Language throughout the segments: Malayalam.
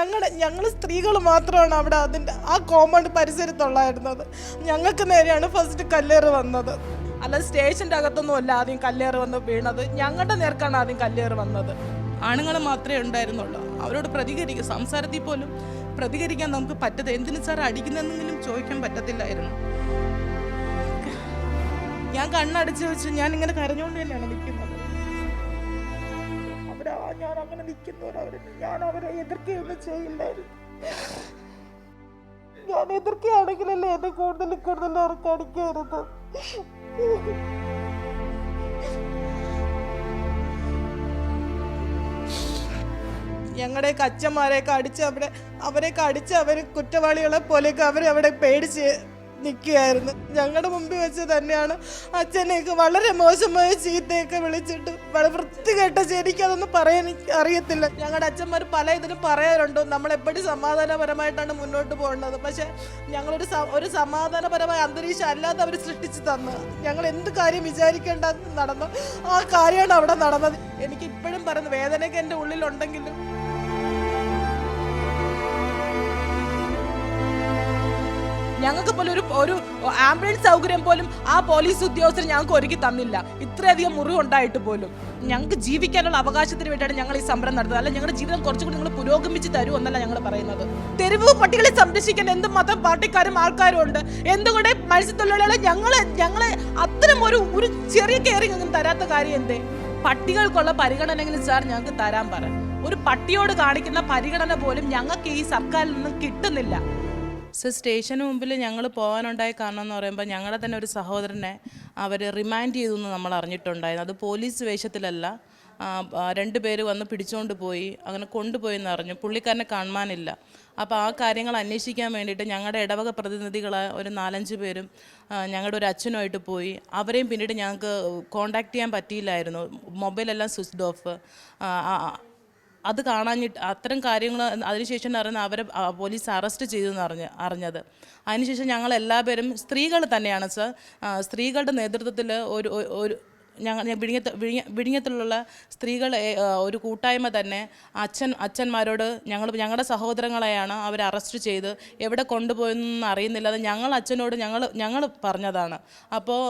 ഞങ്ങളുടെ ഞങ്ങൾ സ്ത്രീകൾ മാത്രമാണ് അവിടെ അതിന്റെ ആ കോമ്പൗണ്ട് പരിസരത്തുള്ളായിരുന്നത്. ഞങ്ങൾക്ക് നേരെയാണ് ഫസ്റ്റ് കല്ലേറ് വന്നത്. അല്ല സ്റ്റേഷന്റെ അകത്തൊന്നും അല്ല ആദ്യം കല്ലേറ് വന്ന് വീണത്. ഞങ്ങളുടെ നേർക്കാണ് ആദ്യം കല്ലേറ് വന്നത്. ആണുങ്ങൾ മാത്രമേ ഉണ്ടായിരുന്നുള്ളൂ. അവരോട് പ്രതികരിക്കുക സംസാരത്തിൽ പോലും പ്രതികരിക്കാൻ നമുക്ക് പറ്റത് എന്തിനു സാർ അടിക്കുന്നെന്നെങ്കിലും ചോദിക്കാൻ പറ്റത്തില്ലായിരുന്നു. ഞാൻ കണ്ണടച്ച് വെച്ച് ഞാൻ ഇങ്ങനെ കരഞ്ഞുകൊണ്ട് തന്നെയാണ് നിൽക്കുന്നത്. ഞാൻ അങ്ങനെ നിൽക്കുന്നവരവര് ഞാൻ അവരെ എതിർക്കുകയൊന്നും ചെയ്യില്ലായിരുന്നു. ഞാൻ എതിർക്കുകയാണെങ്കിലല്ലേ എന്നെ കൂടുതൽ കൂടുതൽ അവർക്ക് അടിക്കരുത് ഞങ്ങളുടെയൊക്കെ അച്ഛന്മാരെയൊക്കെ അടിച്ച് അവിടെ അവരെയൊക്കെ അടിച്ച് അവർ കുറ്റവാളികളെ പോലെയൊക്കെ അവരവിടെ പേടിച്ച് നിൽക്കുകയായിരുന്നു. ഞങ്ങളുടെ മുമ്പിൽ വെച്ച് തന്നെയാണ് അച്ഛനെയൊക്കെ വളരെ മോശമായ ചീത്തയൊക്കെ വിളിച്ചിട്ട് വളരെ വൃത്തികെട്ട എനിക്കതൊന്നും പറയാൻ അറിയത്തില്ല. ഞങ്ങളുടെ അച്ഛന്മാർ പല ഇതിനും പറയാറുണ്ട് നമ്മൾ എപ്പോഴും സമാധാനപരമായിട്ടാണ് മുന്നോട്ട് പോകുന്നത് പക്ഷേ ഞങ്ങളൊരു ഒരു സമാധാനപരമായ അന്തരീക്ഷം അല്ലാതെ അവർ സൃഷ്ടിച്ചു തന്നു. ഞങ്ങൾ എന്ത് കാര്യം വിചാരിക്കേണ്ട നടന്നു ആ കാര്യമാണ് അവിടെ നടന്നത്. എനിക്ക് ഇപ്പോഴും പറയുന്നത് വേദനയൊക്കെ എന്റെ ഉള്ളിലുണ്ടെങ്കിലും ഞങ്ങൾക്ക് പോലും ഒരു ഒരു ആംബുലൻസ് സൗകര്യം പോലും ആ പോലീസ് ഉദ്യോഗസ്ഥർ ഞങ്ങൾക്ക് ഒരുക്കി തന്നില്ല. ഇത്രയധികം മുറിവ് ഉണ്ടായിട്ട് പോലും. ഞങ്ങൾക്ക് ജീവിക്കാനുള്ള അവകാശത്തിന് വേണ്ടിയാണ് ഞങ്ങൾ ഈ സമരം നടത്തുന്നത്. അല്ല ഞങ്ങളുടെ ജീവിതം കുറച്ചുകൂടി നിങ്ങൾ പുരോഗമിച്ച് തരൂ എന്നല്ല ഞങ്ങൾ പറയുന്നത്. തെരുവ് പട്ടികളെ സംരക്ഷിക്കാൻ എന്തുമാത്രം പാർട്ടിക്കാരും ആൾക്കാരും ഉണ്ട്? എന്തുകൊണ്ട് മത്സ്യത്തൊഴിലാളികളെ ഞങ്ങളെ ഞങ്ങളെ അത്തരം ഒരു ഒരു ചെറിയ കെയറിങ് ഒന്നും തരാത്ത കാര്യം എന്തേ? പട്ടികൾക്കുള്ള പരിഗണനയെങ്കിലും സാർ ഞങ്ങൾക്ക് തരാൻ പറ. ഒരു പട്ടിയോട് കാണിക്കുന്ന പരിഗണന പോലും ഞങ്ങൾക്ക് ഈ സർക്കാരിൽ നിന്നും കിട്ടുന്നില്ല. സർ സ്റ്റേഷന് മുമ്പിൽ ഞങ്ങൾ പോകാനുണ്ടായ കാരണം എന്ന് പറയുമ്പോൾ ഞങ്ങളുടെ തന്നെ ഒരു സഹോദരനെ അവർ റിമാൻഡ് ചെയ്തു എന്ന് നമ്മൾ അറിഞ്ഞിട്ടുണ്ടായിരുന്നു. അത് പോലീസ് വേഷത്തിലല്ല. രണ്ട് പേര് വന്ന് പിടിച്ചുകൊണ്ട് പോയി അങ്ങനെ കൊണ്ടുപോയെന്ന് അറിഞ്ഞു. പുള്ളിക്കാരനെ കാണാനില്ല അപ്പോൾ ആ കാര്യങ്ങൾ അന്വേഷിക്കാൻ വേണ്ടിയിട്ട് ഞങ്ങളുടെ ഇടവക പ്രതിനിധികളെ ഒരു നാലഞ്ച് പേരും ഞങ്ങളുടെ ഒരു അച്ഛനുമായിട്ട് പോയി. അവരെയും പിന്നീട് ഞങ്ങൾക്ക് കോണ്ടാക്ട് ചെയ്യാൻ പറ്റിയില്ലായിരുന്നു. മൊബൈലെല്ലാം സ്വിച്ച്ഡ് ഓഫ്. അത് കാണാഞ്ഞിട്ട് അത്തരം കാര്യങ്ങൾ അതിനുശേഷം അറിയുന്ന അവരെ പോലീസ് അറസ്റ്റ് ചെയ്തു എന്ന് അറിഞ്ഞ് അറിഞ്ഞത്. അതിനുശേഷം ഞങ്ങൾ എല്ലാവരും സ്ത്രീകൾ തന്നെയാണ് സർ. സ്ത്രീകളുടെ നേതൃത്വത്തിൽ ഒരു- ഒരു ഞങ്ങൾ വിഴിഞ്ഞത്ത് വിഴിഞ്ഞ വിഴിഞ്ഞത്തിലുള്ള സ്ത്രീകൾ ഒരു കൂട്ടായ്മ തന്നെ അച്ഛൻ അച്ഛന്മാരോട് ഞങ്ങൾ ഞങ്ങളുടെ സഹോദരങ്ങളെയാണ് അവർ അറസ്റ്റ് ചെയ്ത് എവിടെ കൊണ്ടുപോയെന്നൊന്നും അറിയുന്നില്ല. അത് ഞങ്ങൾ അച്ഛനോട് ഞങ്ങൾ ഞങ്ങൾ പറഞ്ഞതാണ്. അപ്പോൾ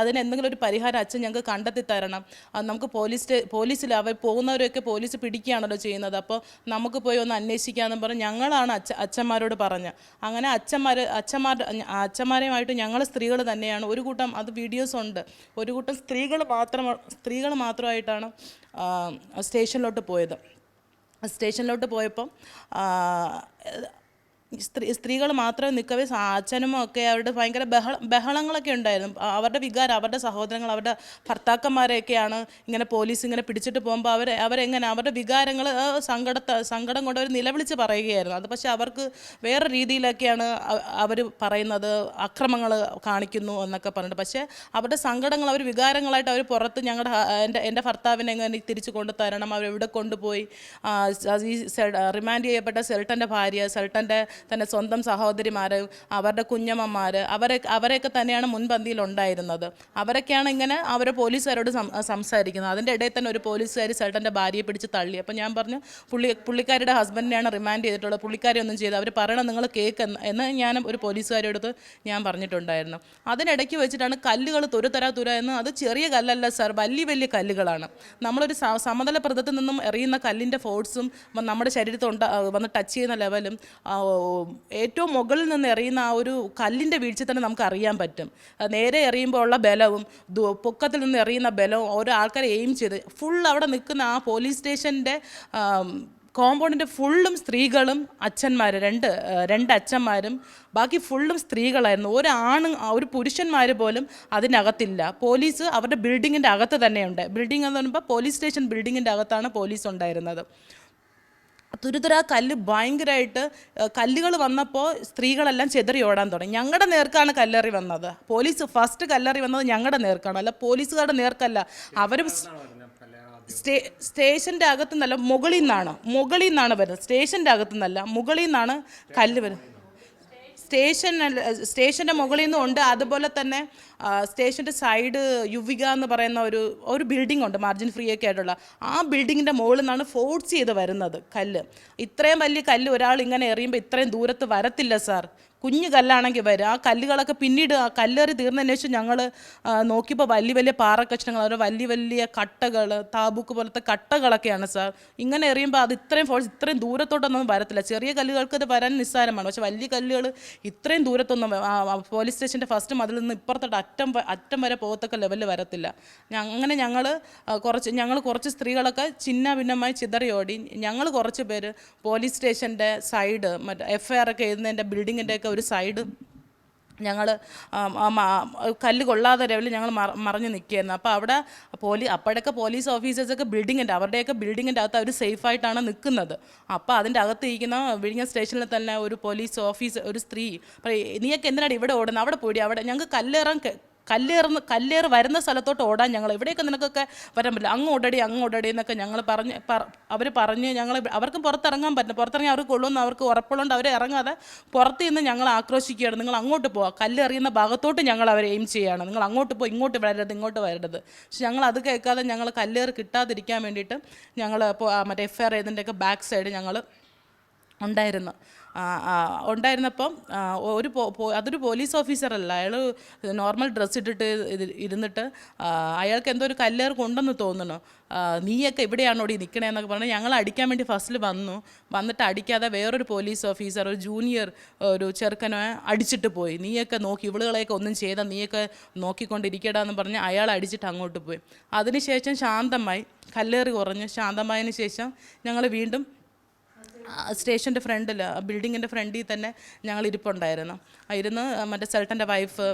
അതിന് എന്തെങ്കിലും ഒരു പരിഹാരം അച്ഛൻ ഞങ്ങൾക്ക് കണ്ടെത്തി തരണം. നമുക്ക് പോലീസ് പോലീസിൽ അവർ പോകുന്നവരൊക്കെ പോലീസ് പിടിക്കുകയാണല്ലോ ചെയ്യുന്നത്. അപ്പോൾ നമുക്ക് പോയി ഒന്ന് അന്വേഷിക്കാമെന്ന് പറഞ്ഞ് ഞങ്ങളാണ് അച്ഛ അച്ഛന്മാരോട് പറഞ്ഞ് അങ്ങനെ അച്ഛന്മാർ അച്ഛന്മാർ അച്ഛന്മാരുമായിട്ട് ഞങ്ങൾ സ്ത്രീകൾ തന്നെയാണ്. ഒരു കൂട്ടം അത് വീഡിയോസ് ഉണ്ട്. ഒരു കൂട്ടം സ്ത്രീകൾ മാത്രം സ്ത്രീകൾ മാത്രമായിട്ടാണ് സ്റ്റേഷനിലോട്ട് പോയത്. സ്റ്റേഷനിലോട്ട് പോയപ്പം സ്ത്രീ സ്ത്രീകൾ മാത്രം നിൽക്കവേ അച്ഛനും ഒക്കെ അവരുടെ ഭയങ്കര ബഹള ബഹളങ്ങളൊക്കെ ഉണ്ടായിരുന്നു. അവരുടെ വികാരം അവരുടെ സഹോദരങ്ങൾ അവരുടെ ഭർത്താക്കന്മാരെയൊക്കെയാണ് ഇങ്ങനെ പോലീസ് ഇങ്ങനെ പിടിച്ചിട്ട് പോകുമ്പോൾ അവർ അവരെങ്ങനെ അവരുടെ വികാരങ്ങൾ സങ്കടത്തെ സങ്കടം കൊണ്ട് അവർ നിലവിളിച്ച് പറയുകയായിരുന്നു. അത് പക്ഷേ അവർക്ക് വേറെ രീതിയിലൊക്കെയാണ് അവർ പറയുന്നത് അക്രമങ്ങൾ കാണിക്കുന്നു എന്നൊക്കെ പറഞ്ഞിട്ട്. പക്ഷേ അവരുടെ സങ്കടങ്ങൾ അവർ വികാരങ്ങളായിട്ട് അവർ പുറത്ത് ഞങ്ങളുടെ എന്റെ എന്റെ ഭർത്താവിനെ എങ്ങനെ തിരിച്ചു കൊണ്ടു തരണം അവരെവിടെ കൊണ്ടുപോയി ഈ റിമാൻഡ് ചെയ്യപ്പെട്ട സെൽട്ടന്റെ ഭാര്യ സെൽട്ടന്റെ തന്നെ സ്വന്തം സഹോദരിമാർ അവരുടെ കുഞ്ഞമ്മമാർ അവരെ അവരെയൊക്കെ തന്നെയാണ് മുൻപന്തിയിൽ ഉണ്ടായിരുന്നത് അവരൊക്കെയാണ് ഇങ്ങനെ അവരെ പോലീസുകാരോട് സംസാരിക്കുന്നത്. അതിന്റെ ഇടയിൽ തന്നെ ഒരു പോലീസുകാർ സെൽട്ടന്റെ ഭാര്യയെ പിടിച്ച് തള്ളി. അപ്പോൾ ഞാൻ പറഞ്ഞു പുള്ളി പുള്ളിക്കാരുടെ ഹസ്ബൻഡിനെയാണ് റിമാൻഡ് ചെയ്തിട്ടുള്ളത്. പുള്ളിക്കാരി ഒന്നും ചെയ്ത് അവർ പറയണം നിങ്ങൾ കേക്ക് എന്ന് ഞാൻ ഒരു പോലീസുകാരോട് ഞാൻ പറഞ്ഞിട്ടുണ്ടായിരുന്നു. അതിനിടയ്ക്ക് വെച്ചിട്ടാണ് കല്ലുകൾ തുരുതരാ തുര എന്ന് അത് ചെറിയ കല്ലല്ല സാർ വലിയ വലിയ കല്ലുകളാണ്. നമ്മളൊരു സമതല പ്രതത്തിൽ നിന്നും എറിയുന്ന കല്ലിന്റെ ഫോഴ്സും നമ്മുടെ ശരീരത്തിൽ ഉണ്ടാ വന്ന് ടച്ച് ചെയ്യുന്ന ലെവലും ഏറ്റവും മുകളിൽ നിന്ന് എറിയുന്ന ആ ഒരു കല്ലിന്റെ വീഴ്ച തന്നെ നമുക്ക് അറിയാൻ പറ്റും. നേരെ എറിയുമ്പോൾ ഉള്ള ബലവും പൊക്കത്തിൽ നിന്ന് എറിയുന്ന ബലവും ഓരോ ആൾക്കാരെ എയിം ചെയ്ത് ഫുൾ അവിടെ നിൽക്കുന്ന ആ പോലീസ് സ്റ്റേഷന്റെ കോമ്പൗണ്ടിന്റെ ഫുള്ളും സ്ത്രീകളും അച്ഛന്മാർ രണ്ട് രണ്ട് അച്ഛന്മാരും ബാക്കി ഫുള്ളും സ്ത്രീകളായിരുന്നു. ഒരു ആണ് ഒരു പുരുഷന്മാർ പോലും അതിനകത്തില്ല. പോലീസ് അവരുടെ ബിൽഡിങ്ങിന്റെ അകത്ത് തന്നെയുണ്ട്. ബിൽഡിംഗ് എന്ന് പറയുമ്പോൾ പോലീസ് സ്റ്റേഷൻ ബിൽഡിങ്ങിന്റെ അകത്താണ് പോലീസ് ഉണ്ടായിരുന്നത്. തുരുതുര കല്ല് ഭയങ്കരമായിട്ട് കല്ലുകൾ വന്നപ്പോൾ സ്ത്രീകളെല്ലാം ചെതറി ഓടാൻ തുടങ്ങി. ഞങ്ങളുടെ നേർക്കാണ് കല്ലെറി വന്നത്. പോലീസ് ഫസ്റ്റ് കല്ലെറി വന്നത് ഞങ്ങളുടെ നേർക്കാണ്. അല്ല പോലീസുകാരുടെ നേർക്കല്ല. അവർ സ്റ്റേ സ്റ്റേഷന്റെ അകത്തുനിന്നല്ല മുകളിൽ നിന്നാണ്. മുകളിൽ നിന്നാണ് വരുന്നത്. സ്റ്റേഷന്റെ അകത്തുനിന്നല്ല മുകളിൽ നിന്നാണ് കല്ല് വരുന്നത്. സ്റ്റേഷൻ സ്റ്റേഷന്റെ മുകളിൽ നിന്നും ഉണ്ട്. അതുപോലെ തന്നെ സ്റ്റേഷന്റെ സൈഡ് യുവിക എന്ന് പറയുന്ന ഒരു ഒരു ബിൽഡിംഗ് ഉണ്ട് മാർജിൻ ഫ്രീ ഒക്കെ ആയിട്ടുള്ള. ആ ബിൽഡിങ്ങിന്റെ മുകളിൽ നിന്നാണ് ഫോഴ്സ് ചെയ്ത് വരുന്നത് കല്ല്. ഇത്രയും വലിയ കല്ല് ഒരാൾ ഇങ്ങനെ എറിയുമ്പോൾ ഇത്രയും ദൂരത്ത് വരത്തില്ല സാർ കുഞ്ഞു കല്ലാണെങ്കിൽ വരും. ആ കല്ലുകളൊക്കെ പിന്നീട് ആ കല്ലേറി തീർന്നതിന് ശേഷം ഞങ്ങൾ നോക്കിയപ്പോൾ വലിയ വലിയ പാറക്കഷ്ണങ്ങൾ അതുപോലെ വലിയ വലിയ കട്ടകൾ താബൂക്ക് പോലത്തെ കട്ടകളൊക്കെയാണ് സാർ. ഇങ്ങനെ എറിയുമ്പോൾ അത് ഇത്രയും ഫോഴ്സ് ഇത്രയും ദൂരത്തോട്ടൊന്നും വരത്തില്ല. ചെറിയ കല്ലുകൾക്ക് ഇത് വരാൻ നിസ്സാരമാണ്. പക്ഷേ വലിയ കല്ലുകൾ ഇത്രയും ദൂരത്തൊന്നും പോലീസ് സ്റ്റേഷന്റെ ഫസ്റ്റ് മതിൽ നിന്ന് ഇപ്പുറത്തോട്ട് അറ്റം അറ്റം വരെ പോകത്തക്ക ലെവലിൽ വരത്തില്ല. അങ്ങനെ ഞങ്ങൾ കുറച്ച് ഞങ്ങൾ കുറച്ച് സ്ത്രീകളൊക്കെ ചിന്ന ഭിന്നമായി ചിതറിയോടി ഞങ്ങൾ കുറച്ച് പേര് പോലീസ് സ്റ്റേഷന്റെ സൈഡ് മറ്റേ എഫ് ഐ ആർ ഒക്കെ എഴുതുന്നതിന്റെ ബിൽഡിങ്ങിന്റെ ഒരു സൈഡ് ഞങ്ങൾ കല്ല് കൊള്ളാതെ ലെവലിൽ ഞങ്ങൾ മറഞ്ഞു നിൽക്കുകയായിരുന്നു അപ്പോൾ അവിടെ പോലീ അപ്പോഴൊക്കെ പോലീസ് ഓഫീസേഴ്സൊക്കെ ബിൽഡിങ്ങിന്റെ അവരുടെയൊക്കെ ബിൽഡിങ്ങിന്റെ അകത്ത് അവർ സേഫായിട്ടാണ് നിൽക്കുന്നത് അപ്പോൾ അതിന്റെ അകത്ത് ഇരിക്കുന്ന വിഴിഞ്ഞ സ്റ്റേഷനിൽ തന്നെ ഒരു പോലീസ് ഓഫീസ് ഒരു സ്ത്രീ നീയൊക്കെ എന്തിനാണ് ഇവിടെ ഓടുന്നത് അവിടെ പോയി അവിടെ ഞങ്ങൾക്ക് കല്ലേറാൻ കല്ലേറുന്ന കല്ലേറ് വരുന്ന സ്ഥലത്തോട്ട് ഓടാൻ ഞങ്ങൾ എവിടെയൊക്കെ നിനക്കൊക്കെ വരാൻ പറ്റില്ല. അങ്ങ് ഓടടി അങ്ങ് ഓടടി എന്നൊക്കെ ഞങ്ങൾ പറഞ്ഞ് അവർ പറഞ്ഞ് ഞങ്ങൾ അവർക്ക് പുറത്തിറങ്ങാൻ പറ്റില്ല. പുറത്തിറങ്ങി അവർക്ക് കൊള്ളുമെന്ന് അവർക്ക് ഉറപ്പുള്ളതുകൊണ്ട് അവർ ഇറങ്ങാതെ പുറത്ത് നിന്ന് ഞങ്ങൾ ആക്രോശിക്കുകയാണ്. നിങ്ങൾ അങ്ങോട്ട് പോവുക കല്ലെറിയുന്ന ഭാഗത്തോട്ട് ഞങ്ങൾ അവരെ എയിം ചെയ്യുകയാണ്. നിങ്ങൾ അങ്ങോട്ട് പോയി ഇങ്ങോട്ട് വരരുത് ഇങ്ങോട്ട് വരരുത്. പക്ഷെ ഞങ്ങൾ അത് കേൾക്കാതെ ഞങ്ങൾ കല്ലേറ് കിട്ടാതിരിക്കാൻ വേണ്ടിയിട്ട് ഞങ്ങൾ മറ്റേ എഫ് ആർ ഏതിന്റെയൊക്കെ ബാക്ക് സൈഡ് ഞങ്ങൾ ഉണ്ടായിരുന്നു. ഉണ്ടായിരുന്നപ്പം ഒരു അതൊരു പോലീസ് ഓഫീസറല്ല. അയാൾ നോർമൽ ഡ്രസ്സ് ഇട്ടിട്ട് ഇരുന്നിട്ട് അയാൾക്ക് എന്തോ ഒരു കല്ലേർ കൊണ്ടെന്ന് തോന്നുന്നു. നീയൊക്കെ നീയൊക്കെ ഇവിടെയാണോടി നിൽക്കണേന്നൊക്കെ പറഞ്ഞാൽ ഞങ്ങൾ അടിക്കാൻ വേണ്ടി ഫസ്റ്റിൽ വന്നു. വന്നിട്ട് അടിക്കാതെ വേറൊരു പോലീസ് ഓഫീസർ ഒരു ജൂനിയർ ഒരു ചെറുക്കനെ അടിച്ചിട്ട് പോയി. നീയൊക്കെ നോക്കി ഇവളുകളെയൊക്കെ ഒന്നും ചെയ്താൽ നീയൊക്കെ നോക്കിക്കൊണ്ടിരിക്കടാന്ന് പറഞ്ഞ് അയാൾ അടിച്ചിട്ട് അങ്ങോട്ട് പോയി. അതിനുശേഷം ശാന്തമായി കല്ലേറ് കുറഞ്ഞ് ശാന്തമായതിനു ശേഷം ഞങ്ങൾ വീണ്ടും സ്റ്റേഷന്റെ ഫ്രണ്ടിൽ ബിൽഡിങ്ങിന്റെ ഫ്രണ്ടിൽ തന്നെ ഞങ്ങൾ ഇരിപ്പുണ്ടായിരുന്നു. ഇരുന്ന് മറ്റേ സെൽട്ടന്റെ വൈഫ്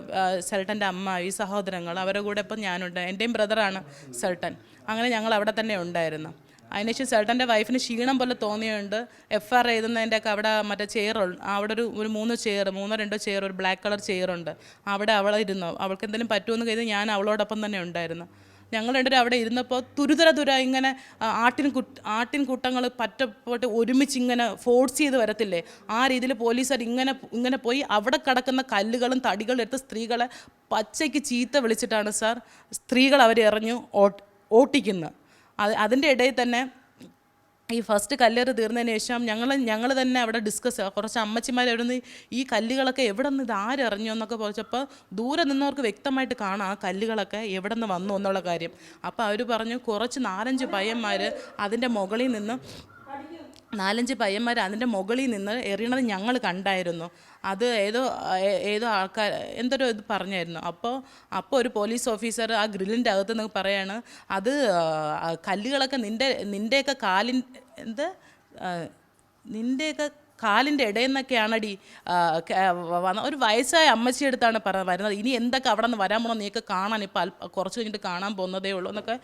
സെൽട്ടന്റെ അമ്മ ഈ സഹോദരങ്ങൾ അവരുടെ കൂടെ ഇപ്പം ഞാനുണ്ട്. എന്റെയും ബ്രദറാണ് സെൽട്ടൻ. അങ്ങനെ ഞങ്ങൾ അവിടെ തന്നെ ഉണ്ടായിരുന്നു. അതിനുശേഷം സെൽട്ടന്റെ വൈഫിന് ക്ഷീണം പോലെ തോന്നിയുണ്ട് എഫ് ആർ എഴുതുന്നതിന്റെ ഒക്കെ അവിടെ മറ്റേ ചെയർ അവിടെ ഒരു ഒരു മൂന്ന് ചെയർ മൂന്നോ രണ്ടോ ചെയർ ഒരു ബ്ലാക്ക് കളർ ചെയറുണ്ട് അവിടെ അവൾ ഇരുന്നു. അവൾക്ക് എന്തെങ്കിലും പറ്റുമെന്ന് കരുതി ഞാൻ അവളോടൊപ്പം തന്നെ ഉണ്ടായിരുന്നു. ഞങ്ങൾ രണ്ടുപേരും അവിടെ ഇരുന്നപ്പോൾ തുരുതര തുര ഇങ്ങനെ ആട്ടിൻ ആട്ടിൻ കൂട്ടങ്ങൾ പറ്റപ്പെട്ട് ഒരുമിച്ച് ഇങ്ങനെ ഫോഴ്സ് ചെയ്ത് വരത്തില്ലേ? ആ രീതിയിൽ പോലീസുകാർ ഇങ്ങനെ ഇങ്ങനെ പോയി അവിടെ കിടക്കുന്ന കല്ലുകളും തടികളും എടുത്ത് സ്ത്രീകളെ പച്ചയ്ക്ക് ചീത്ത വിളിച്ചിട്ടാണ് സാർ സ്ത്രീകൾ അവർ ഓട്ട് ഓട്ടിക്കുന്നത്. അത് അതിന്റെ ഇടയിൽ തന്നെ ഈ ഫസ്റ്റ് കല്ലേറ് തീർന്നതിന് ശേഷം ഞങ്ങൾ ഞങ്ങൾ തന്നെ അവിടെ ഡിസ്കസ് കുറച്ച് അമ്മച്ചിമാർ എവിടെ നിന്ന് ഈ കല്ലുകളൊക്കെ എവിടെ നിന്ന് ഇത് എന്നൊക്കെ ചോദിച്ചപ്പോൾ ദൂരെ നിന്നവർക്ക് വ്യക്തമായിട്ട് കാണാം ആ കല്ലുകളൊക്കെ എവിടെ നിന്ന് വന്നു എന്നുള്ള കാര്യം. അപ്പോൾ അവർ പറഞ്ഞു കുറച്ച് നാലഞ്ച് പയ്യന്മാർ അതിന്റെ മുകളിൽ നിന്ന് നാലഞ്ച് പയ്യന്മാർ അതിന്റെ മുകളിൽ നിന്ന് എറിയണത് ഞങ്ങൾ കണ്ടായിരുന്നു. അത് ഏതോ ഏതോ ആൾക്കാർ എന്തൊരു ഇത് പറഞ്ഞായിരുന്നു. അപ്പോൾ അപ്പോൾ ഒരു പോലീസ് ഓഫീസർ ആ ഗ്രില്ലിന്റെ അകത്ത് നിന്ന് പറയാണ് അത് കല്ലുകളൊക്കെ നിന്റെ നിന്റെയൊക്കെ കാലിൻ എന്ത്? നിന്റെയൊക്കെ കാലിന്റെ ഇടയിൽ നിന്നൊക്കെയാണടി വന്ന ഒരു വയസ്സായ അമ്മച്ചി അടുത്താണ് പറ വരുന്നത്. ഇനി എന്തൊക്കെ അവിടെ നിന്ന് വരാൻ പോകണം നീക്ക് കാണാൻ ഇപ്പോൾ കുറച്ച് കഴിഞ്ഞിട്ട് കാണാൻ പോകുന്നതേ ഉള്ളൂ എന്നൊക്കെ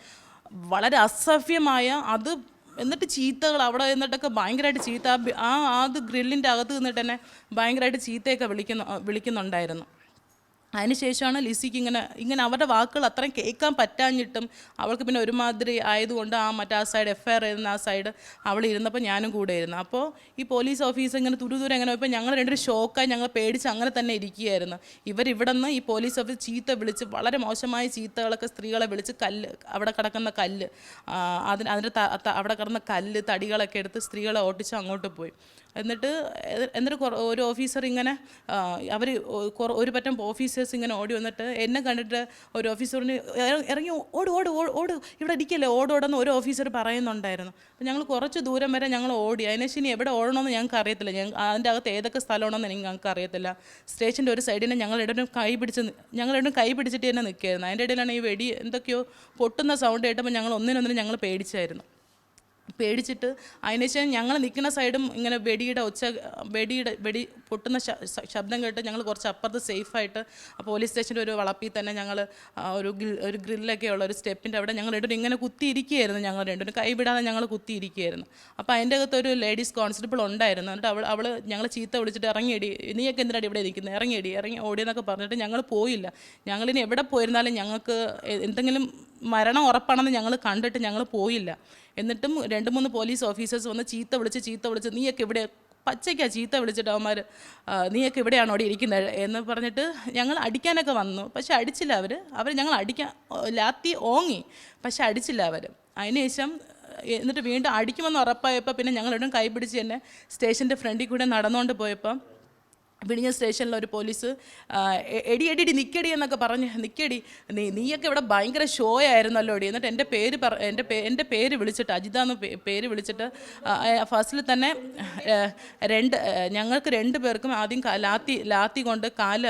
വളരെ അസഭ്യമായ അത് എന്നിട്ട് ചീത്തകൾ അവിടെ എന്നിട്ടൊക്കെ ഭയങ്കരമായിട്ട് ചീത്ത. ആ ആ അത് ഗ്രില്ലിന്റെ അകത്ത് നിന്നിട്ട് തന്നെ ഭയങ്കരമായിട്ട് ചീത്തയൊക്കെ വിളിക്കുന്നു വിളിക്കുന്നുണ്ടായിരുന്നു. അതിനുശേഷമാണ് ലിസിക്ക് ഇങ്ങനെ ഇങ്ങനെ അവരുടെ വാക്കുകൾ അത്രയും കേൾക്കാൻ പറ്റാഞ്ഞിട്ടും അവൾക്ക് പിന്നെ ഒരുമാതിരി ആയതുകൊണ്ട് ആ മറ്റേ ആ സൈഡ് എഫ് ഐ ആർ എഴുതുന്ന ആ സൈഡ് അവൾ ഇരുന്നപ്പോൾ ഞാനും കൂടെ ഇരുന്നു. അപ്പോൾ ഈ പോലീസ് ഓഫീസർ ഇങ്ങനെ തുരുതുരം ഇങ്ങനെ പോയപ്പോൾ ഞങ്ങൾ രണ്ടൊരു ഷോക്കായി ഞങ്ങൾ പേടിച്ച് അങ്ങനെ തന്നെ ഇരിക്കുകയായിരുന്നു. ഇവരിവിടെ നിന്ന് ഈ പോലീസ് ഓഫീസ് ചീത്ത വിളിച്ച് വളരെ മോശമായ ചീത്തകളൊക്കെ സ്ത്രീകളെ വിളിച്ച് കല്ല് അവിടെ കിടക്കുന്ന കല്ല് അതിന് അതിന്റെ അവിടെ കിടന്ന കല്ല് തടികളൊക്കെ എടുത്ത് സ്ത്രീകളെ ഓട്ടിച്ച് അങ്ങോട്ട് പോയി. എന്നിട്ട് എന്നിട്ട് ഒരു ഓഫീസർ ഇങ്ങനെ അവർ ഒരു പറ്റം ഓഫീസേഴ്സ് ഇങ്ങനെ ഓടി വന്നിട്ട് എന്നെ കണ്ടിട്ട് ഒരു ഓഫീസറിന് ഇറങ്ങി ഓട് ഓട് ഓട് ഓട്. ഇവിടെ ഇരിക്കല്ലേ? ഓടോടെന്ന് ഒരു ഓഫീസർ പറയുന്നുണ്ടായിരുന്നു. അപ്പോൾ ഞങ്ങൾ കുറച്ച് ദൂരം വരെ ഞങ്ങൾ ഓടി. അതിനുശേഷം എവിടെ ഓടണമെന്ന് ഞങ്ങൾക്ക് അറിയത്തില്ല. ഞങ്ങൾ അതിന്റെ അകത്ത് ഏതൊക്കെ സ്ഥലമാണെന്ന് ഞങ്ങൾക്ക് അറിയത്തില്ല. സ്റ്റേഷന്റെ ഒരു സൈഡിനെ ഞങ്ങൾ ഇടനും കൈ പിടിച്ച് ഇടനും കൈ പിടിച്ചിട്ട് തന്നെ നിൽക്കുകയായിരുന്നു അതിന്റെ ഇടയിലാണ് ഈ വെടി എന്തൊക്കെയോ പൊട്ടുന്ന സൗണ്ട് കേട്ടപ്പോൾ ഞങ്ങൾ ഒന്നിനൊന്നിനും ഞങ്ങൾ പേടിച്ചായിരുന്നു. പേടിച്ചിട്ട് അതിനുശേഷം ഞങ്ങൾ നിൽക്കുന്ന സൈഡും ഇങ്ങനെ വെടിയുടെ ഒച്ച വെടിയുടെ വെടി പൊട്ടുന്ന ശബ്ദം കേട്ട് ഞങ്ങൾ കുറച്ച് അപ്പുറത്ത് സേഫായിട്ട് പോലീസ് സ്റ്റേഷന്റെ ഒരു വളപ്പിൽ തന്നെ ഞങ്ങൾ ഒരു ഒരു ഗ്രില്ലൊക്കെ ഉള്ള ഒരു സ്റ്റെപ്പിന്റെ അവിടെ ഞങ്ങൾ രണ്ടും ഇങ്ങനെ കുത്തിയിരിക്കുകയായിരുന്നു ഞങ്ങൾ രണ്ടും കൈ വിടാതെ ഞങ്ങൾ കുത്തിയിരിക്കുകയായിരുന്നു. അപ്പോൾ അതിന്റെ അകത്ത് ഒരു ലേഡീസ് കോൺസ്റ്റബിൾ ഉണ്ടായിരുന്നു. എന്നിട്ട് അവൾ അവൾ ഞങ്ങൾ ചീത്ത വിളിച്ചിട്ട് ഇറങ്ങിയടി നീയൊക്കെ എന്തിനാണ് ഇവിടെ ഇരിക്കുന്നത് ഇറങ്ങിയടി ഇറങ്ങി ഓടിയെന്നൊക്കെ പറഞ്ഞിട്ട് ഞങ്ങൾ പോയില്ല. ഞങ്ങളിനി എവിടെ പോയിരുന്നാലും ഞങ്ങൾക്ക് എന്തെങ്കിലും മരണം ഉറപ്പാണെന്ന് ഞങ്ങൾ കണ്ടിട്ട് ഞങ്ങൾ പോയില്ല. എന്നിട്ടും രണ്ട് മൂന്ന് പോലീസ് ഓഫീസേഴ്സ് വന്ന് ചീത്ത വിളിച്ച് ചീത്ത വിളിച്ച് നീയൊക്കെ ഇവിടെ പച്ചയ്ക്കാ ചീത്ത വിളിച്ചിട്ട് അവന്മാർ നീയൊക്കെ ഇവിടെയാണോ അവിടെ ഇരിക്കുന്നത് എന്ന് പറഞ്ഞിട്ട് ഞങ്ങൾ അടിക്കാനൊക്കെ വന്നു. പക്ഷെ അടിച്ചില്ല അവർ അവർ ഞങ്ങൾ അടിക്കാൻ ലാത്തി ഓങ്ങി. പക്ഷെ അടിച്ചില്ല അവർ അതിനുശേഷം എന്നിട്ട് വീണ്ടും അടിക്കുമെന്ന് ഉറപ്പായപ്പോൾ പിന്നെ ഞങ്ങളിടും കൈപിടിച്ച് തന്നെ സ്റ്റേഷന്റെ ഫ്രണ്ടിൽ കൂടെ നടന്നുകൊണ്ട് പോയപ്പം വിഴിഞ്ഞ സ്റ്റേഷനിൽ ഒരു പോലീസ് എടി എടി നിക്കടി എന്നൊക്കെ പറഞ്ഞ്. നിക്കടി നീ നീയൊക്കെ ഇവിടെ ഭയങ്കര ഷോ ആയിരുന്നല്ലോ എടി. എന്നിട്ട് എന്റെ പേര് പറ എന്റെ പേ എന്റെ പേര് വിളിച്ചിട്ട് അജിത എന്ന് പേര് വിളിച്ചിട്ട് ഫസ്റ്റിൽ തന്നെ രണ്ട് ഞങ്ങൾക്ക് രണ്ട് പേർക്കും ആദ്യം ലാത്തി ലാത്തി കൊണ്ട് കാൽ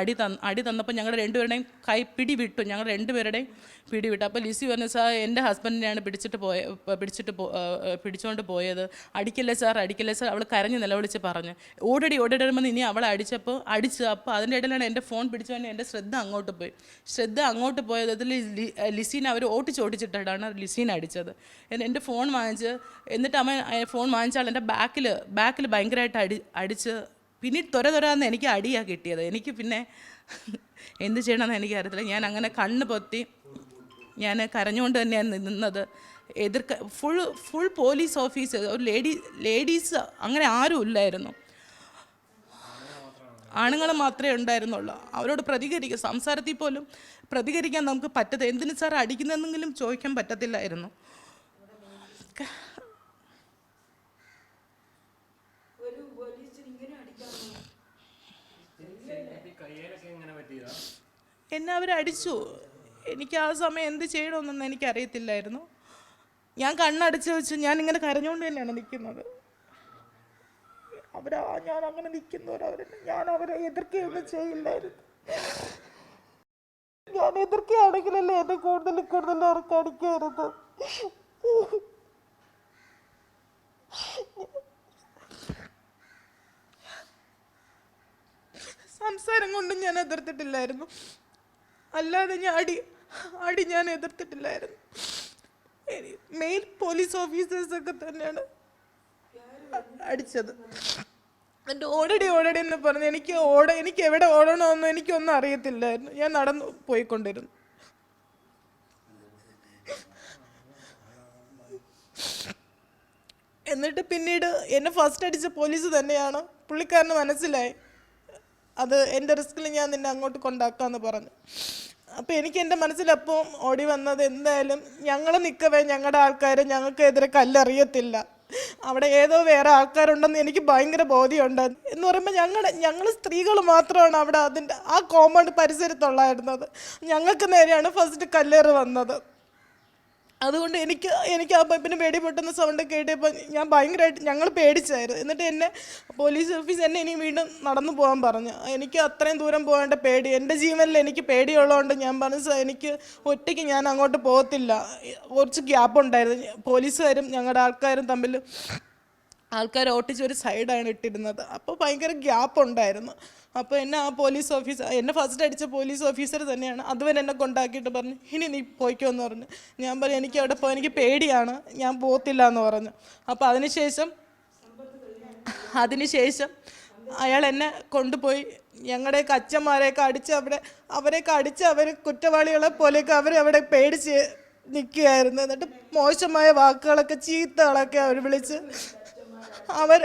അടി തന്ന് അടി തന്നപ്പോൾ ഞങ്ങളുടെ രണ്ടുപേരുടെയും കൈ പിടി വിട്ടു ഞങ്ങൾ രണ്ടുപേരുടെയും പിടി വിട്ടു അപ്പോൾ ലിസി പറഞ്ഞു സാർ എന്റെ ഹസ്ബൻഡിനെയാണ് പിടിച്ചിട്ട് പോയ പിടിച്ചിട്ട് പിടിച്ചുകൊണ്ട് പോയത്. അടിക്കല്ലേ സാർ അടിക്കല്ലേ സാർ? അവൾ കരഞ്ഞ് നിലവിളിച്ച് പറഞ്ഞു. ഓടടി ഓടടി വരുമ്പോൾ ഇനി അവളെ അടിച്ചപ്പോൾ അടിച്ചു അപ്പോൾ അതിന്റെ ഇടയിലാണ് എന്റെ ഫോൺ പിടിച്ചു തന്നെ എന്റെ ശ്രദ്ധ അങ്ങോട്ട് പോയി. ശ്രദ്ധ അങ്ങോട്ട് അതിൽ ലി- ലിസീനെ അവർ ഓട്ടിച്ച് ഓട്ടിച്ചിട്ടാണ് ലിസീനെ അടിച്ചത്. എന്റെ ഫോൺ വാങ്ങിച്ച് എന്നിട്ട് അവൻ ഫോൺ വാങ്ങിച്ചാൽ എന്റെ ബാക്കിൽ ബാക്കിൽ ഭയങ്കരമായിട്ട് അടി അടിച്ച് പിന്നീട് തൊര ത്വരാന്ന് എനിക്ക് അടിയാണ് കിട്ടിയത്. എനിക്ക് പിന്നെ എന്ത് ചെയ്യണമെന്ന് എനിക്കറിയത്തില്ല. ഞാൻ അങ്ങനെ കണ്ണ് പൊത്തി ഞാൻ കരഞ്ഞുകൊണ്ട് തന്നെയാണ് നിന്നത്. എതിർക്ക ഫുൾ ഫുൾ പോലീസ് ഓഫീസ്. ഒരു ലേഡി ലേഡീസ് അങ്ങനെ ആരും ഇല്ലായിരുന്നു. ആണുങ്ങൾ മാത്രമേ ഉണ്ടായിരുന്നുള്ളൂ. അവരോട് പ്രതികരിക്കുക സംസാരത്തിൽ പോലും പ്രതികരിക്കാൻ നമുക്ക് പറ്റത്തില്ല. എന്തിനു സാർ അടിക്കുന്നതെന്നെങ്കിലും ചോദിക്കാൻ പറ്റത്തില്ലായിരുന്നു. എന്നെ അവർ അടിച്ചു. എനിക്ക് ആ സമയം എന്ത് ചെയ്യണമെന്നൊന്നും എനിക്കറിയത്തില്ലായിരുന്നു. ഞാൻ കണ്ണടച്ച് വെച്ച് ഞാൻ ഇങ്ങനെ കരഞ്ഞുകൊണ്ട് തന്നെയാണ് നിൽക്കുന്നത്. അവരാ ഞാൻ അങ്ങനെ നിൽക്കുന്നവരവരെ ഞാൻ അവരെ എതിർക്കുകയൊന്നും ചെയ്യില്ലായിരുന്നു. ഞാൻ എതിർക്കുകയാണെങ്കിലല്ലേ എന്നെ കൂടുതൽ കൂടുതൽ അവർക്ക് അടിക്കരുത് സംസാരം കൊണ്ടും ഞാൻ എതിർത്തിട്ടില്ലായിരുന്നു. അല്ലാതെ ഞാൻ അടി അടി ഞാൻ എതിർത്തിട്ടില്ലായിരുന്നു. മെയിൻ പോലീസ് ഓഫീസേഴ്സൊക്കെ തന്നെയാണ് അടിച്ചത്. എന്നിട്ട് ഓടടി ഓടടി എന്ന് പറഞ്ഞ് എനിക്ക് ഓട എനിക്ക് എവിടെ ഓടണമെന്നോ എനിക്കൊന്നും അറിയത്തില്ലായിരുന്നു. ഞാൻ നടന്നു പോയിക്കൊണ്ടിരുന്നു. എന്നിട്ട് പിന്നീട് എന്നെ ഫസ്റ്റ് അടിച്ച പോലീസ് തന്നെയാണ്. പുള്ളിക്കാരന് മനസ്സിലായി. അത് എന്റെ റിസ്കിൽ ഞാൻ നിന്നെ അങ്ങോട്ട് കൊണ്ടാക്കാമെന്ന് പറഞ്ഞു. അപ്പോൾ എനിക്ക് എന്റെ മനസ്സിലപ്പോൾ ഓടി വന്നത് എന്തായാലും ഞങ്ങൾ നിൽക്കവേ ഞങ്ങളുടെ ആൾക്കാർ ഞങ്ങൾക്കെതിരെ കല്ലെറിയത്തില്ല. അവിടെ ഏതോ വേറെ ആൾക്കാരുണ്ടെന്ന് എനിക്ക് ഭയങ്കര ബോധ്യമുണ്ട്. എന്ന് പറയുമ്പോൾ ഞങ്ങളുടെ ഞങ്ങൾ സ്ത്രീകൾ മാത്രമാണ് അവിടെ അതിന്റെ ആ കോമ്പൗണ്ട് പരിസരത്തുള്ളായിരുന്നത്. ഞങ്ങൾക്ക് നേരെയാണ് ഫസ്റ്റ് കല്ലേറ് വന്നത്. അതുകൊണ്ട് എനിക്ക് എനിക്ക് ആ പൈപ്പിന് പേടി പൊട്ടുന്ന സൗണ്ട് കേട്ടപ്പോൾ ഞാൻ ഭയങ്കരമായിട്ട് ഞങ്ങൾ പേടിച്ചായിരുന്നു. എന്നിട്ട് എന്നെ പോലീസ് ഓഫീസ് എന്നെ ഇനി വീണ്ടും നടന്നു പോകാൻ പറഞ്ഞു. എനിക്ക് അത്രയും ദൂരം പോകേണ്ട പേടി. എന്റെ ജീവനിൽ എനിക്ക് പേടിയുള്ളതുകൊണ്ട് ഞാൻ പറഞ്ഞു "സർ, എനിക്ക് ഒറ്റയ്ക്ക് ഞാൻ അങ്ങോട്ട് പോകത്തില്ല. കുറച്ച് ഗ്യാപ്പ് ഉണ്ടായിരുന്നു. പോലീസുകാരും ഞങ്ങളുടെ ആൾക്കാരും തമ്മിൽ ആൾക്കാർ ഓട്ടിച്ച് ഒരു സൈഡാണ് ഇട്ടിരുന്നത്. അപ്പോൾ ഭയങ്കര ഗ്യാപ്പ് ഉണ്ടായിരുന്നു. അപ്പോൾ എന്നെ ആ പോലീസ് ഓഫീസർ എന്നെ ഫസ്റ്റ് അടിച്ച പോലീസ് ഓഫീസർ തന്നെയാണ്. അതുവരെ എന്നെ കൊണ്ടാക്കിയിട്ട് പറഞ്ഞു ഇനി നീ പോയിക്കോ എന്ന് പറഞ്ഞു. ഞാൻ പറഞ്ഞു എനിക്ക് അവിടെ പോകാൻ എനിക്ക് പേടിയാണ്. ഞാൻ പോകത്തില്ല എന്ന് പറഞ്ഞു. അപ്പോൾ അതിനുശേഷം അതിനുശേഷം അയാൾ എന്നെ കൊണ്ടുപോയി. ഞങ്ങളുടെയൊക്കെ അച്ഛന്മാരെയൊക്കെ അടിച്ച് അവിടെ അവരെയൊക്കെ അടിച്ച് അവർ കുറ്റവാളികളെ പോലെയൊക്കെ അവർ അവിടെ പേടിച്ച് നിൽക്കുകയായിരുന്നു എന്നിട്ട് മോശമായ വാക്കുകളൊക്കെ ചീത്തകളൊക്കെ അവർ വിളിച്ച് അവർ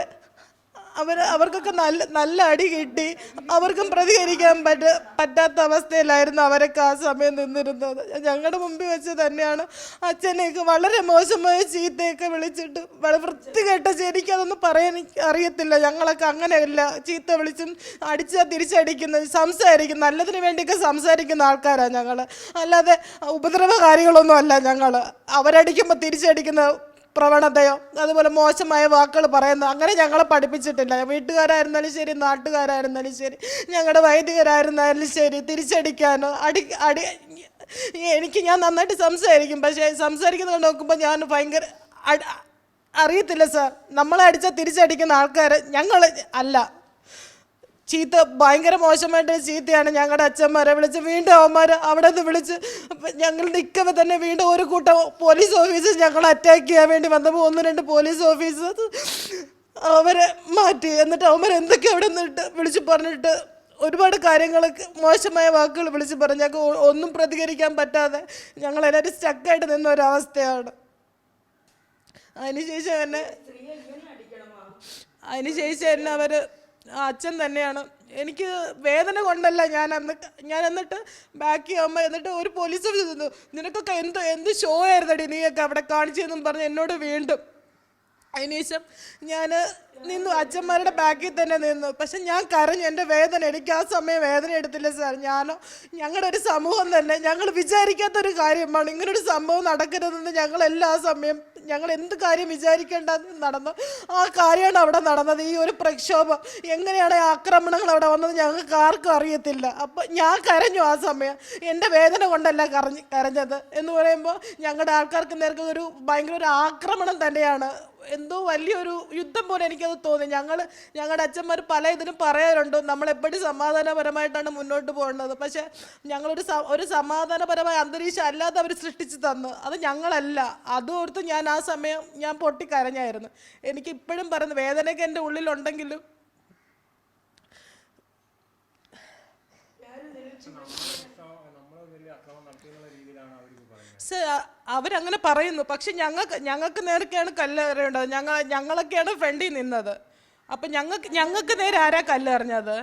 അവർ അവർക്കൊക്കെ നല്ല നല്ല അടി കിട്ടി. അവർക്കും പ്രതികരിക്കാൻ പറ്റ പറ്റാത്ത അവസ്ഥയിലായിരുന്നു അവരൊക്കെ ആ സമയം നിന്നിരുന്നത്. ഞങ്ങളുടെ മുമ്പിൽ വെച്ച് തന്നെയാണ് അച്ഛനെയൊക്കെ വളരെ മോശമായ ചീത്തയൊക്കെ വിളിച്ചിട്ട് വളരെ വൃത്തികെട്ട ശരിക്കും പറയാൻ അറിയത്തില്ല. ഞങ്ങളൊക്കെ അങ്ങനെയല്ല ചീത്ത വിളിച്ചും അടിച്ചാൽ തിരിച്ചടിക്കുന്നത് സംസാരിക്കും നല്ലതിന് വേണ്ടിയൊക്കെ സംസാരിക്കുന്ന ആൾക്കാരാണ് ഞങ്ങൾ അല്ലാതെ ഉപദ്രവകാരികളൊന്നും അല്ല ഞങ്ങൾ അവരടിക്കുമ്പോൾ തിരിച്ചടിക്കുന്ന പ്രവണതയോ അതുപോലെ മോശമായ വാക്കുകൾ പറയുന്ന അങ്ങനെ ഞങ്ങളെ പഠിപ്പിച്ചിട്ടില്ല. വീട്ടുകാരായിരുന്നാലും ശരി നാട്ടുകാരായിരുന്നാലും ശരി ഞങ്ങളുടെ വൈദികരായിരുന്നാലും ശരി തിരിച്ചടിക്കാനോ അടി അടി എനിക്ക് ഞാൻ നന്നായിട്ട് സംസാരിക്കും. പക്ഷേ സംസാരിക്കുന്നത് നോക്കുമ്പോൾ ഞാൻ ഭയങ്കര അറിയത്തില്ല സാർ. നമ്മളെ അടിച്ചാൽ തിരിച്ചടിക്കുന്ന ആൾക്കാർ ഞങ്ങൾ അല്ല. ചീത്ത ഭയങ്കര മോശമായിട്ട് ചീത്തയാണ് ഞങ്ങളുടെ അച്ഛന്മാരെ വിളിച്ച് വീണ്ടും അവന്മാർ അവിടെ നിന്ന് വിളിച്ച് ഞങ്ങൾ നിൽക്കവ തന്നെ വീണ്ടും ഒരു കൂട്ടം പോലീസ് ഓഫീസേഴ്സ് ഞങ്ങൾ അറ്റാക്ക് ചെയ്യാൻ വേണ്ടി വന്നപ്പോൾ ഒന്ന് രണ്ട് പോലീസ് ഓഫീസേഴ്സ് അവരെ മാറ്റി. എന്നിട്ട് അവന്മാർ എന്തൊക്കെ അവിടെ നിന്നിട്ട് വിളിച്ച് പറഞ്ഞിട്ട് ഒരുപാട് കാര്യങ്ങളൊക്കെ മോശമായ വാക്കുകൾ വിളിച്ച് പറഞ്ഞ്. ഞങ്ങൾക്ക് ഒന്നും പ്രതികരിക്കാൻ പറ്റാതെ ഞങ്ങൾ എല്ലാവരും സ്റ്റക്കായിട്ട് നിന്ന ഒരവസ്ഥയാണ്. അതിനുശേഷം എന്നെ അതിനുശേഷം തന്നെ അവർ അച്ഛൻ തന്നെയാണ്. എനിക്ക് വേദന കൊണ്ടല്ല ഞാൻ അന്ന് ഞാൻ എന്നിട്ട് ബാക്കി അമ്മ എന്നിട്ട് ഒരു പോലീസ് ഓഫീസർ നിനക്കൊക്കെ എന്ത് എന്ത് ഷോ ആയിരുന്നടി നീയൊക്കെ അവിടെ കാണിച്ചതെന്നും പറഞ്ഞ് എന്നോട് വീണ്ടും അതിനുശേഷം ഞാൻ നിന്നു അച്ഛന്മാരുടെ ബാക്കിൽ തന്നെ നിന്നു. പക്ഷെ ഞാൻ കരഞ്ഞു എന്റെ വേദന എനിക്ക് ആ സമയം വേദന എടുത്തില്ല സാർ. ഞാനോ ഞങ്ങളുടെ ഒരു സമൂഹം തന്നെ. ഞങ്ങൾ വിചാരിക്കാത്തൊരു കാര്യമാണ്. ഇങ്ങനൊരു സംഭവം നടക്കരുതെന്ന് ഞങ്ങൾ എല്ലാ സമയം ഞങ്ങൾ എന്ത് കാര്യം വിചാരിക്കേണ്ട നടന്നു. ആ കാര്യമാണ് അവിടെ നടന്നത്. ഈ ഒരു പ്രക്ഷോഭം എങ്ങനെയാണ് ആക്രമണങ്ങൾ അവിടെ വന്നത് ഞങ്ങൾക്ക് ആർക്കും അറിയത്തില്ല. അപ്പം ഞാൻ കരഞ്ഞു ആ സമയം. എന്റെ വേദന കൊണ്ടല്ല കരഞ്ഞ് കരഞ്ഞത് എന്ന് പറയുമ്പോൾ ഞങ്ങളുടെ ആൾക്കാർക്ക് നേർക്ക് ഒരു ഭയങ്കര ഒരു ആക്രമണം തന്നെയാണ് എന്തോ വലിയൊരു യുദ്ധം പോലെ എനിക്കത് തോന്നി. ഞങ്ങൾ ഞങ്ങളുടെ അച്ഛന്മാർ പല ഇതിനും പറയാറുണ്ട് നമ്മൾ എപ്പോഴും സമാധാനപരമായിട്ടാണ് മുന്നോട്ട് പോകേണ്ടത് പക്ഷേ ഞങ്ങളൊരു ഒരു സമാധാനപരമായ അന്തരീക്ഷം അല്ലാതെ അവർ സൃഷ്ടിച്ചു തന്നു. അത് ഞങ്ങളല്ല. അതോർത്ത് ഞാൻ ആ സമയം ഞാൻ പൊട്ടിക്കരഞ്ഞായിരുന്നു. എനിക്ക് ഇപ്പോഴും പറയുന്നു വേദനയൊക്കെ എന്റെ ഉള്ളിലുണ്ടെങ്കിലും സർ അവരങ്ങനെ പറയുന്നു. പക്ഷെ ഞങ്ങൾക്ക് ഞങ്ങൾക്ക് നേരൊക്കെയാണ് കല്ലെറിയേണ്ടത് ഞങ്ങൾ ഞങ്ങളൊക്കെയാണ് ഫ്രണ്ടിൽ നിന്നത്. അപ്പം ഞങ്ങൾക്ക് ഞങ്ങൾക്ക് നേരെ ആരാ കല്ലെറിഞ്ഞത്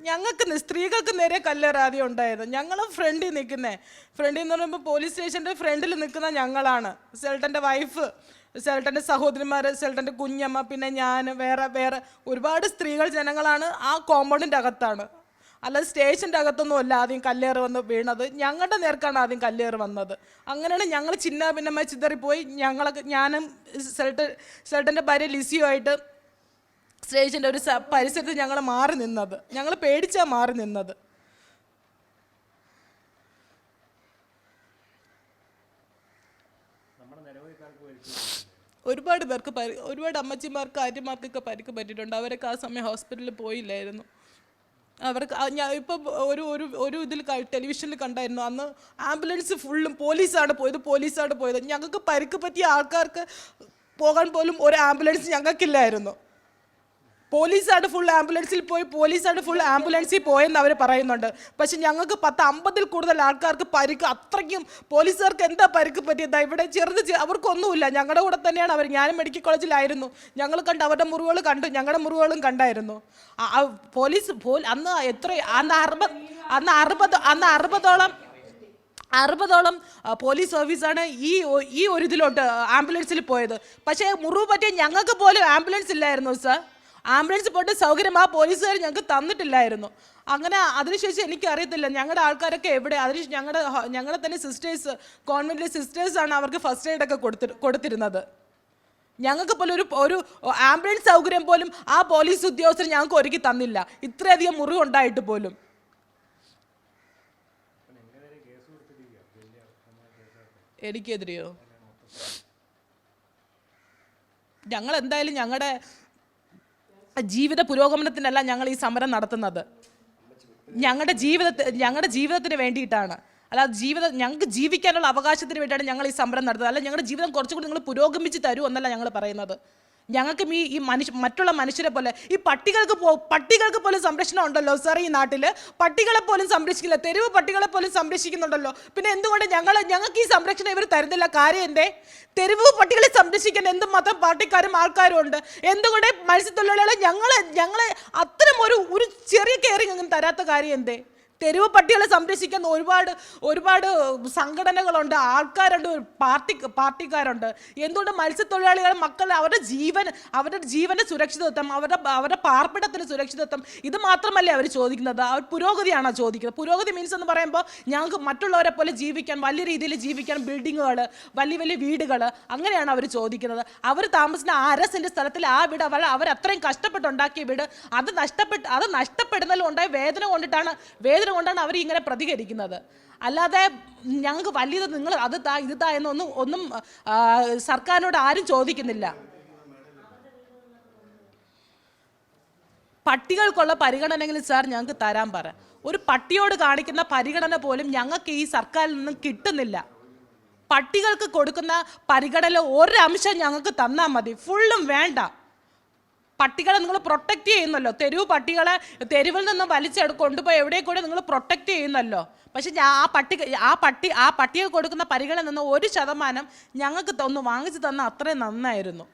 ഞങ്ങൾക്ക് സ്ത്രീകൾക്ക് നേരെ കല്ലെറാതെ ഉണ്ടായത്. ഞങ്ങൾ ഫ്രണ്ടിൽ നിൽക്കുന്നേ. ഫ്രണ്ടിൽ എന്ന് പറയുമ്പോൾ പോലീസ് സ്റ്റേഷന്റെ ഫ്രണ്ടിൽ നിൽക്കുന്ന ഞങ്ങളാണ്. സെൽട്ടന്റെ വൈഫ് സെൽട്ടന്റെ സഹോദരിമാർ സെൽട്ടന്റെ കുഞ്ഞമ്മ പിന്നെ ഞാൻ വേറെ വേറെ ഒരുപാട് സ്ത്രീകൾ ജനങ്ങളാണ് ആ കോമ്പൗണ്ടിന്റെ അകത്താണ്. അല്ലാതെ സ്റ്റേഷന്റെ അകത്തൊന്നും അല്ല ആദ്യം കല്ലേറ് വന്ന് വീണത്. ഞങ്ങളുടെ നേർക്കാണ് ആദ്യം കല്ലേറ് വന്നത്. അങ്ങനെയാണ് ഞങ്ങൾ ചിന്ന ഭിന്നമായി ചിതറിപ്പോയി ഞങ്ങളൊക്കെ ഞാനും സെൽട്ടൻ സെൽട്ടന്റെ ഭാര്യ ലിസിയുമായിട്ട് സ്റ്റേഷന്റെ ഒരു പരിസരത്ത് ഞങ്ങൾ മാറി നിന്നത്. ഞങ്ങൾ പേടിച്ചാണ് മാറി നിന്നത്. ഒരുപാട് പേർക്ക് പരി ഒരുപാട് അമ്മച്ചിമാർക്ക് ആര്യമാർക്കൊക്കെ പരിക്ക് പറ്റിയിട്ടുണ്ട്. അവരൊക്കെ ആ സമയം ഹോസ്പിറ്റലിൽ പോയില്ലായിരുന്നു. അവർക്ക് ഞാൻ ഇപ്പം ഒരു ഒരു ഒരു ഇതിൽ ടെലിവിഷനിൽ കണ്ടായിരുന്നു. അന്ന് ആംബുലൻസ് ഫുള്ളും പോലീസാണ് പോയത് പോലീസാണ് പോയത്. ഞങ്ങൾക്ക് പരിക്ക് പറ്റിയ ആൾക്കാർക്ക് പോകാൻ പോലും ഒരു ആംബുലൻസ് ഞങ്ങൾക്കില്ലായിരുന്നു. പോലീസാണ് ഫുൾ ആംബുലൻസിൽ പോയി പോലീസാണ് ഫുൾ ആംബുലൻസിൽ പോയെന്ന് അവർ പറയുന്നുണ്ട്. പക്ഷെ ഞങ്ങൾക്ക് പത്ത് അമ്പതിൽ കൂടുതൽ ആൾക്കാർക്ക് പരിക്ക് അത്രയ്ക്കും പോലീസുകാർക്ക് എന്താ പരിക്ക് പറ്റിയത്? ഇവിടെ ചെറുത് അവർക്കൊന്നുമില്ല. ഞങ്ങളുടെ കൂടെ തന്നെയാണ് അവർ ഞാനും മെഡിക്കൽ കോളേജിലായിരുന്നു. ഞങ്ങൾ കണ്ട് അവരുടെ മുറിവുകൾ കണ്ടു. ഞങ്ങളുടെ മുറിവുകളും കണ്ടായിരുന്നു. പോലീസ് അന്ന് എത്ര അന്ന് അറുപത് അന്ന് അറുപത് അന്ന് അറുപതോളം അറുപതോളം പോലീസ് ഓഫീസാണ് ഈ ഈ ഒരു ഇതിലോട്ട് ആംബുലൻസിൽ പോയത്. പക്ഷേ മുറിവ് പറ്റിയ ഞങ്ങൾക്ക് പോലും ആംബുലൻസ് ഇല്ലായിരുന്നു സാർ. ആംബുലൻസ് പോയിട്ട് സൗകര്യം ആ പോലീസുകാർ ഞങ്ങൾക്ക് തന്നിട്ടില്ലായിരുന്നു. അങ്ങനെ അതിനുശേഷം എനിക്കറിയത്തില്ല ഞങ്ങളുടെ ആൾക്കാരൊക്കെ എവിടെ? അതിന് ഞങ്ങളുടെ ഞങ്ങളുടെ തന്നെ സിസ്റ്റേഴ്സ് കോൺവെന്റിലെ സിസ്റ്റേഴ്സാണ് അവർക്ക് ഫസ്റ്റ് എയ്ഡ് ഒക്കെ കൊടുത്തി കൊടുത്തിരുന്നത്. ഞങ്ങൾക്ക് പോലും ഒരു ഒരു ആംബുലൻസ് സൗകര്യം പോലും ആ പോലീസ് ഉദ്യോഗസ്ഥർ ഞങ്ങൾക്ക് ഒരുക്കി തന്നില്ല. ഇത്രയധികം മുറിവ് ഉണ്ടായിട്ട് പോലും. എനിക്കെതിരെയോ? ഞങ്ങൾ എന്തായാലും ഞങ്ങളുടെ ജീവിത പുരോഗമനത്തിനല്ല ഞങ്ങൾ ഈ സമരം നടത്തുന്നത്. ഞങ്ങളുടെ ജീവിതത്തെ ഞങ്ങളുടെ ജീവിതത്തിന് വേണ്ടിയിട്ടാണ്. അല്ലാതെ ജീവിതം ഞങ്ങൾക്ക് ജീവിക്കാനുള്ള അവകാശത്തിന് വേണ്ടിയാണ് ഞങ്ങൾ ഈ സമരം നടത്തുന്നത്. അല്ല ഞങ്ങളുടെ ജീവിതം കുറച്ചുകൂടി നിങ്ങൾ പുരോഗമിച്ച് തരൂ എന്നല്ല ഞങ്ങൾ പറയുന്നത്. ഞങ്ങൾക്കും ഈ ഈ മനുഷ്യ മറ്റുള്ള മനുഷ്യരെ പോലെ ഈ പട്ടികൾക്ക് പോ പട്ടികൾക്ക് പോലും സംരക്ഷണം ഉണ്ടല്ലോ സാർ ഈ നാട്ടിൽ പട്ടികളെ പോലും സംരക്ഷിക്കില്ല തെരുവ് പട്ടികളെ പോലും സംരക്ഷിക്കുന്നുണ്ടല്ലോ. പിന്നെ എന്തുകൊണ്ട് ഞങ്ങൾ ഞങ്ങൾക്ക് ഈ സംരക്ഷണം ഇവർ തരുന്നില്ല? കാര്യം എന്തേ? തെരുവ് പട്ടികളെ സംരക്ഷിക്കാൻ എന്തുമാത്രം പാർട്ടിക്കാരും ആൾക്കാരും ഉണ്ട്. എന്തുകൊണ്ട് മത്സ്യത്തൊഴിലാളികളെ ഞങ്ങൾ ഞങ്ങളെ അത്തരം ഒരു ഒരു ചെറിയ അങ്ങനെ തരാത്ത കാര്യം എന്തേ? തെരുവ് പട്ടികളെ സംരക്ഷിക്കുന്ന ഒരുപാട് ഒരുപാട് സംഘടനകളുണ്ട് ആൾക്കാരുണ്ട് പാർട്ടി പാർട്ടിക്കാരുണ്ട്. എന്തുകൊണ്ട് മത്സ്യത്തൊഴിലാളികൾ മക്കൾ അവരുടെ ജീവൻ അവരുടെ ജീവന്റെ സുരക്ഷിതത്വം അവരുടെ അവരുടെ പാർപ്പിടത്തിന്റെ സുരക്ഷിതത്വം ഇത് മാത്രമല്ലേ അവർ ചോദിക്കുന്നത്? അവർ പുരോഗതിയാണോ ചോദിക്കുന്നത്? പുരോഗതി മീൻസ് എന്ന് പറയുമ്പോൾ ഞങ്ങൾക്ക് മറ്റുള്ളവരെ പോലെ ജീവിക്കാൻ വലിയ രീതിയിൽ ജീവിക്കാൻ ബിൽഡിങ്ങുകൾ വലിയ വലിയ വീടുകൾ അങ്ങനെയാണ് അവർ ചോദിക്കുന്നത്. അവർ താമസിക്കുന്ന അരസിന്റെ സ്ഥലത്തിൽ ആ വീട് അവർ അവർ അത്രയും കഷ്ടപ്പെട്ടുണ്ടാക്കിയ വീട് അത് നഷ്ടപ്പെട്ട് അത് നഷ്ടപ്പെടുന്നതിൽ ഉണ്ടായ വേദന കൊണ്ടിട്ടാണ് വേദന കൊണ്ടാണ് അവർ ഇങ്ങനെ പ്രതികരിക്കുന്നത്. അല്ലാതെ ഞങ്ങൾക്ക് വലിയത് നിങ്ങൾ അത് താ ഇത് താ എന്നൊന്നും ഒന്നും സർക്കാരിനോട് ആരും ചോദിക്കുന്നില്ല. പട്ടികൾക്കുള്ള പരിഗണനയെങ്കിലും സാർ ഞങ്ങൾക്ക് തരാൻ പറ. ഒരു പട്ടിയോട് കാണിക്കുന്ന പരിഗണന പോലും ഞങ്ങൾക്ക് ഈ സർക്കാരിൽ നിന്നും കിട്ടുന്നില്ല. പട്ടികൾക്ക് കൊടുക്കുന്ന പരിഗണന ഒരംശം ഞങ്ങൾക്ക് തന്നാൽ മതി. ഫുള്ളും വേണ്ട. പട്ടികളെ നിങ്ങൾ പ്രൊട്ടക്റ്റ് ചെയ്യുന്നല്ലോ. തെരുവ് പട്ടികളെ തെരുവിൽ നിന്ന് വലിച്ചെടു കൊണ്ടുപോയി എവിടെ കൂടെ നിങ്ങൾ പ്രൊട്ടക്റ്റ് ചെയ്യുന്നല്ലോ. പക്ഷെ ആ പട്ടി ആ പട്ടി ആ പട്ടികൾ കൊടുക്കുന്ന പരിഗണന നിന്ന് ഒരു ശതമാനം ഞങ്ങൾക്ക് ഒന്ന് വാങ്ങിച്ചു തന്ന അത്രയും നന്നായിരുന്നു.